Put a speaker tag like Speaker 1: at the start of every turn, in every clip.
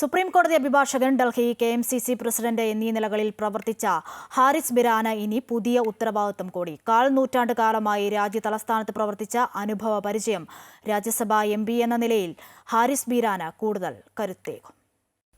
Speaker 1: Supreme കോടതി അഭിഭാഷകൻ Delhi K M C C president എന്നീ നിലകളിൽ പ്രവർത്തിച്ച ഹാരിസ് ബിരാന് ഇനി പുതിയ ഉത്തരവാദിത്വം കൂടി. കാൽ നൂറ്റാണ്ട് കാലമായി രാജ്യ തലസ്ഥാനത്ത് പ്രവർത്തിച്ച അനുഭവ പരിചയം രാജ്യസഭാ എം പി എന്ന നിലയിൽ ഹാരിസ് ബിരാന കൂടുതൽ കരുത്തേകും.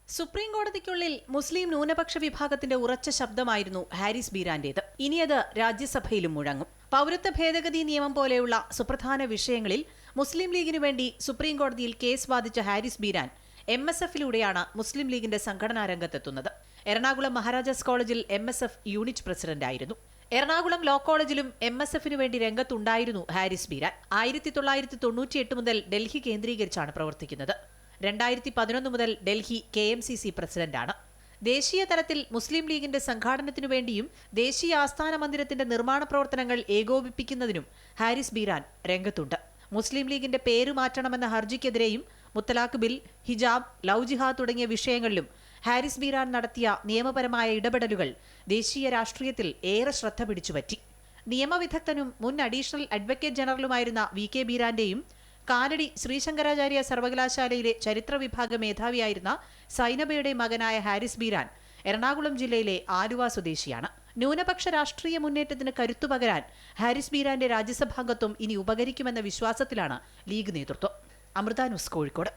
Speaker 2: സുപ്രീം കോടതിക്കുള്ളിൽ മുസ്ലിം ന്യൂനപക്ഷ വിഭാഗത്തിന്റെ ഉറച്ച ശബ്ദമായിരുന്നു ഹാരിസ് ബീരാന്റേത്. ഇനി അത് രാജ്യസഭയിലും മുഴങ്ങും. പൗരത്വ ഭേദഗതി നിയമം പോലെയുള്ള സുപ്രധാന വിഷയങ്ങളിൽ മുസ്ലിം ലീഗിനു വേണ്ടി സുപ്രീം കോടതിയിൽ കേസ് വാദിച്ച ഹാരിസ് ബീരാൻ എം എസ് എഫിലൂടെയാണ് മുസ്ലിം ലീഗിന്റെ സംഘടനാ രംഗത്തെത്തുന്നത്. എറണാകുളം മഹാരാജാസ് കോളേജിൽ എം എസ് എഫ് യൂണിറ്റ് പ്രസിഡന്റായിരുന്നു. എറണാകുളം ലോ കോളേജിലും എം എസ് എഫിനു വേണ്ടി രംഗത്തുണ്ടായിരുന്നു ഹാരിസ് ബീരാൻ. ആയിരത്തി തൊള്ളായിരത്തി തൊണ്ണൂറ്റിയെട്ട് മുതൽ ഡൽഹി കേന്ദ്രീകരിച്ചാണ് പ്രവർത്തിക്കുന്നത്. രണ്ടായിരത്തി പതിനൊന്ന് മുതൽ Delhi K M C C പ്രസിഡന്റാണ്. ദേശീയ തലത്തിൽ മുസ്ലിം ലീഗിന്റെ സംഘാടനത്തിനു വേണ്ടിയും ദേശീയ ആസ്ഥാന മന്ദിരത്തിന്റെ നിർമ്മാണ പ്രവർത്തനങ്ങൾ ഏകോപിപ്പിക്കുന്നതിനും ഹാരിസ് ബീരാൻ രംഗത്തുണ്ട്. മുസ്ലിം ലീഗിന്റെ പേര് മാറ്റണമെന്ന ഹർജിക്കെതിരെയും മുത്തലാഖ് ബിൽ ഹിജാബ് ലവ് ജിഹാദ് തുടങ്ങിയ വിഷയങ്ങളിലും ഹാരിസ് ബീരാൻ നടത്തിയ നിയമപരമായ ഇടപെടലുകൾ ദേശീയ രാഷ്ട്രീയത്തിൽ ഏറെ ശ്രദ്ധ പിടിച്ചുപറ്റി. നിയമവിദഗ്ധനും മുൻ അഡീഷണൽ അഡ്വക്കേറ്റ് ജനറലുമായിരുന്ന വി കെ ബീരാന്റെയും കാലടി ശ്രീശങ്കരാചാര്യ സർവകലാശാലയിലെ ചരിത്ര വിഭാഗ മേധാവിയായിരുന്ന സൈനബയുടെ മകനായ ഹാരിസ് ബീരാൻ എറണാകുളം ജില്ലയിലെ ആലുവ സ്വദേശിയാണ്. ന്യൂനപക്ഷ രാഷ്ട്രീയ മുന്നേറ്റത്തിന് കരുത്തു പകരാൻ ഹാരിസ് ബീരാന്റെ രാജ്യസഭാംഗത്വം ഇനി ഉപകരിക്കുമെന്ന വിശ്വാസത്തിലാണ് ലീഗ് നേതൃത്വം. അമൃത ന്യൂസ് കോഴിക്കോട്.